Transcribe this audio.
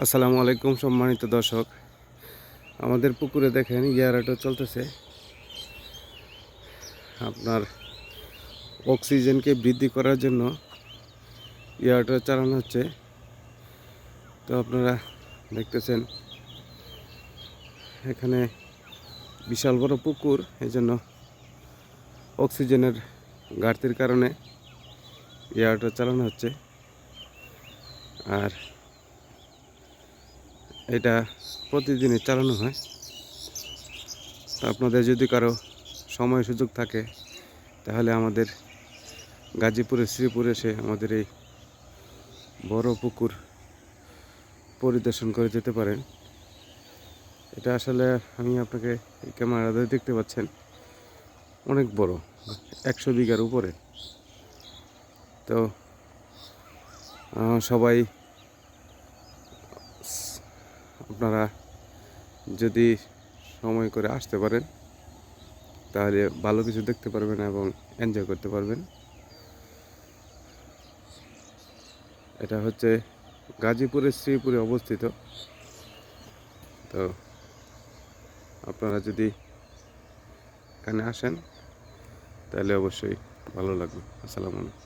আসসালামু আলাইকুম সম্মানিত দর্শক। আমাদের পুকুরে দেখেন ইয়ারাটো চলতেছে। আপনার অক্সিজেনকে বৃদ্ধি করার জন্য ইয়ারটা চালানো হচ্ছে। তো আপনারা দেখতেছেন, এখানে বিশাল বড় পুকুর এই জন্য অক্সিজেনের ঘাটতির কারণে ইয়ারটা চালানো হচ্ছে। আর এটা প্রতিদিনই চালানো হয়। তো আপনাদের যদি কারও সময় সুযোগ থাকে, তাহলে আমাদের গাজীপুরের শ্রীপুরে এসে আমাদের এই বড় পুকুর পরিদর্শন করে যেতে পারেন। এটা আসলে আমি আপনাকে এই ক্যামেরাতে দেখতে পাচ্ছেন, অনেক বড়, একশো বিঘার উপরে। তো সবাই আপনারা যদি সময় করে আসতে পারেন, তাহলে ভালো কিছু দেখতে পারবেন এবং এনজয় করতে পারবেন। এটা হচ্ছে গাজীপুরের শ্রীপুরে অবস্থিত। তো আপনারা যদি এখানে আসেন, তাহলে অবশ্যই ভালো লাগবে। আসসালামু আলাইকুম।